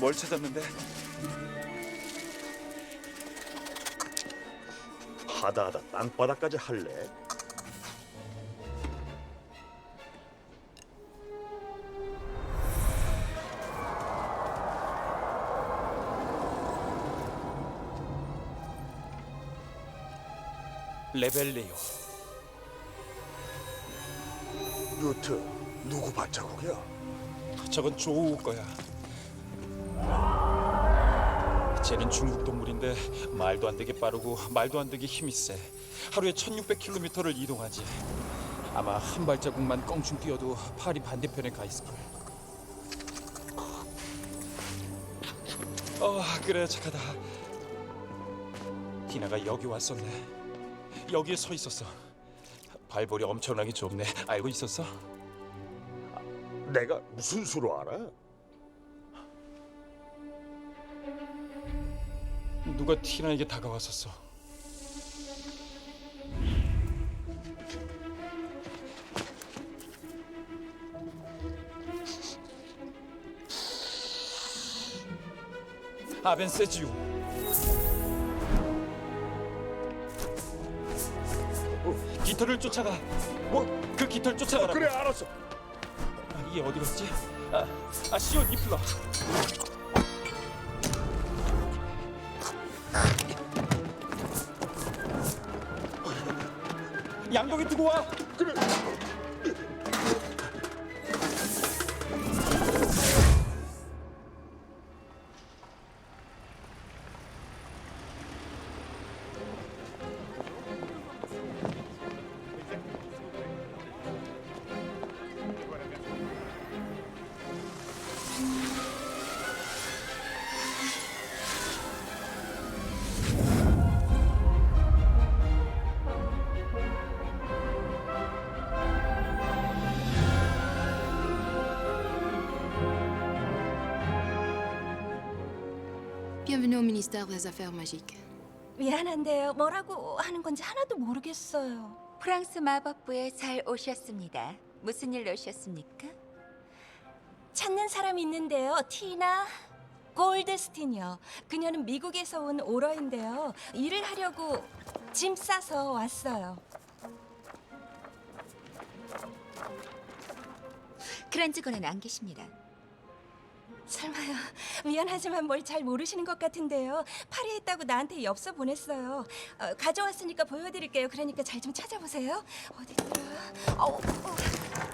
뭘 찾았는데? 하다하다 땅바닥까지 할래? 레벨레요. 루트 누구 발자국이야? 저건 조우 거야. 쟤는 중국 동물인데 말도 안 되게 빠르고 말도 안 되게 힘이 세. 하루에 1600km를 이동하지. 아마 한 발자국만 껑충 뛰어도 파리 반대편에 가 있을 걸. 어, 그래 착하다. 디나가 여기 왔었네. 여기에 서 있었어. 발볼이 엄청나게 좁네. 알고 있었어? 내가 무슨 수로 알아? 누가 티나에게 다가왔었어. 아벤 세지우. 깃털을 쫓아가. 뭐? 그 깃털 쫓아가라. 그래 알았어. 아, 이게 어디 갔지? 아, 아 시온 이플러. 양동이 두고 와. 그래. Bienvenue au ministère des Affaires magiques. 미안한데요. 뭐라고 하는 건지 하나도 모르겠어요. 프랑스 마법부에 잘 오셨습니다. 무슨 일로 오셨습니까? 찾는 사람이 있는데요. 티나 골드스틴이요. 그녀는 미국에서 온 오러인데요. 일을 하려고 짐 싸서 왔어요. 그런 직원은 안 계십니다. 설마요. 미안하지만 뭘 잘 모르시는 것 같은데요. 파리에 있다고 나한테 엽서 보냈어요. 어, 가져왔으니까 보여드릴게요. 그러니까 잘 좀 찾아보세요. 어디 있더라? 어, 어.